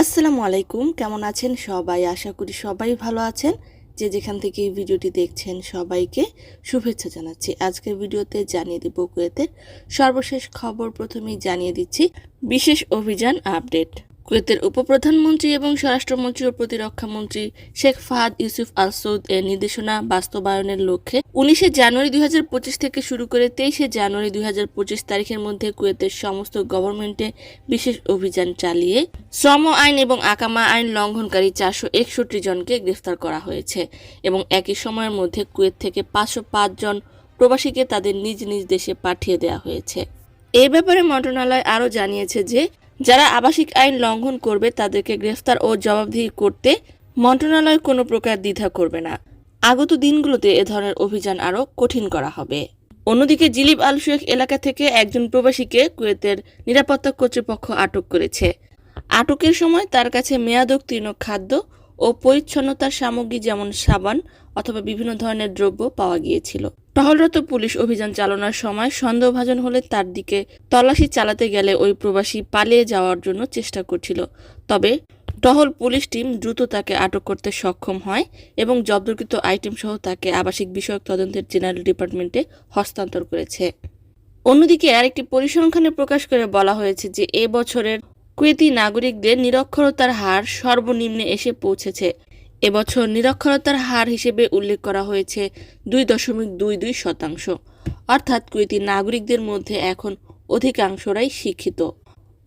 আসসালামু আলাইকুম, কেমন আছেন সবাই? আশা করি সবাই ভালো আছেন। যে যেখান থেকে এই ভিডিওটি দেখছেন সবাইকে শুভেচ্ছা জানাচ্ছি। আজকের ভিডিওতে জানিয়ে দিব কুয়েতের সর্বশেষ খবর। প্রথমেই জানিয়ে দিচ্ছি বিশেষ অভিযান আপডেট। কুয়েতের উপপ্রধানমন্ত্রী এবং স্বরাষ্ট্রমন্ত্রী ও প্রতিরক্ষা মন্ত্রী শেখ ফাহাদ ইউসুফ আল সৌদ এর নির্দেশনা বাস্তবায়নের লক্ষ্যে উনিশে জানুয়ারি দুই থেকে শুরু করে তেইশে জানুয়ারি দুই তারিখের মধ্যে কুয়েতের সমস্ত গভর্নমেন্টে বিশেষ অভিযান চালিয়ে শ্রম আইন এবং আকামা আইন লঙ্ঘনকারী চারশো একষট্টি জনকে গ্রেফতার করা হয়েছে এবং একই সময়ের মধ্যে কুয়েত থেকে পাঁচশো পাঁচ জন প্রবাসীকে তাদের নিজ নিজ দেশে পাঠিয়ে দেওয়া হয়েছে। এ ব্যাপারে মন্ত্রণালয় আরও জানিয়েছে যে যারা আবাসিক আইন লঙ্ঘন করবে তাদেরকে গ্রেফতার ও জবাবদিহি করতে মন্ত্রণালয় কোনো প্রকার দ্বিধা করবে না। আগত দিনগুলোতে এ ধরনের অভিযান আরও কঠিন করা হবে। অন্যদিকে জিলিব আল শেখ এলাকা থেকে একজন প্রবাসীকে কুয়েতের নিরাপত্তা কর্তৃপক্ষ আটক করেছে। আটকের সময় তার কাছে মেয়াদোত্তীর্ণ খাদ্য ও পরিচ্ছন্নতার সামগ্রী যেমন সাবান অথবা বিভিন্ন ধরনের দ্রব্য পাওয়া গিয়েছিল। টহলরত পুলিশ অভিযান চালানোর সময় সন্দেহভাজন হলে তার দিকে তল্লাশি চালাতে গেলে ওই প্রবাসী পালিয়ে যাওয়ার জন্য চেষ্টা করছিল। তবে টহল পুলিশ টিম দ্রুত তাকে আটক করতে সক্ষম হয় এবং জব্দকৃত আইটেম সহ তাকে আবাসিক বিষয়ক তদন্তের জেনারেল ডিপার্টমেন্টে হস্তান্তর করেছে। অন্যদিকে আরেকটি পরিসংখ্যানে প্রকাশ করে বলা হয়েছে যে এ বছরের কুয়েতি নাগরিকদের নিরক্ষরতার হার সর্বনিম্নে এসে পৌঁছেছে। এবছর নিরক্ষরতার হার হিসেবে উল্লেখ করা হয়েছে দুই দশমিক দুই দুই শতাংশ। অর্থাৎ কুয়েতি নাগরিকদের মধ্যে এখন অধিকাংশরাই শিক্ষিত।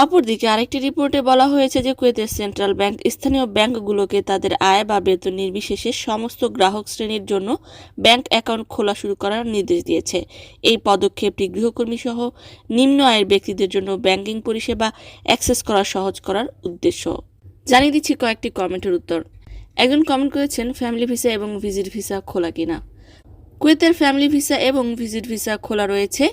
অপরদিকে আরেকটি রিপোর্টে বলা হয়েছে যে কুয়েতের সেন্ট্রাল ব্যাংক স্থানীয় ব্যাংকগুলোকে তাদের আয় বা বেতন নির্বিশেষে সমস্ত গ্রাহক শ্রেণির জন্য ব্যাংক অ্যাকাউন্ট খোলা শুরু করার নির্দেশ দিয়েছে। এই পদক্ষেপটি গৃহকর্মী সহ নিম্ন আয়ের ব্যক্তিদের জন্য ব্যাংকিং পরিষেবা অ্যাক্সেস করা সহজ করার উদ্দেশ্য। জানিয়ে দিচ্ছি কয়েকটি কমেন্টের উত্তর। একজন কমেন্ট করেছেন, ফ্যামিলি ভিসা এবং ভিজিট ভিসা খোলা কিনা? কুয়েতের ফ্যামিলি ভিসা এবং ভিজিট ভিসা খোলা রয়েছে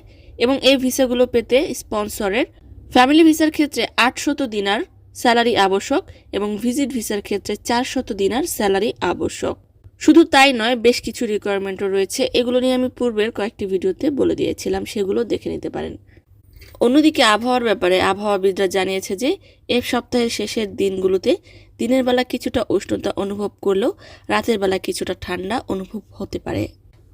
এবং এই ভিসাগুলো পেতে স্পন্সরের ফ্যামিলি ভিসার ক্ষেত্রে আটশত দিনার স্যালারি আবশ্যক এবং ভিজিট ভিসার ক্ষেত্রে চারশত দিনার স্যালারি আবশ্যক। শুধু তাই নয়, বেশ কিছু রিকোয়ারমেন্টও রয়েছে। এগুলো নিয়ে আমি পূর্বের কয়েকটি ভিডিওতে বলে দিয়েছিলাম, সেগুলো দেখে নিতে পারেন। অন্যদিকে আবহাওয়ার ব্যাপারে আবহাওয়াবিদরা জানিয়েছে যে এক সপ্তাহের শেষের দিনগুলোতে দিনের বেলা কিছুটা উষ্ণতা অনুভব করলেও রাতের বেলা কিছুটা ঠান্ডা অনুভব হতে পারে।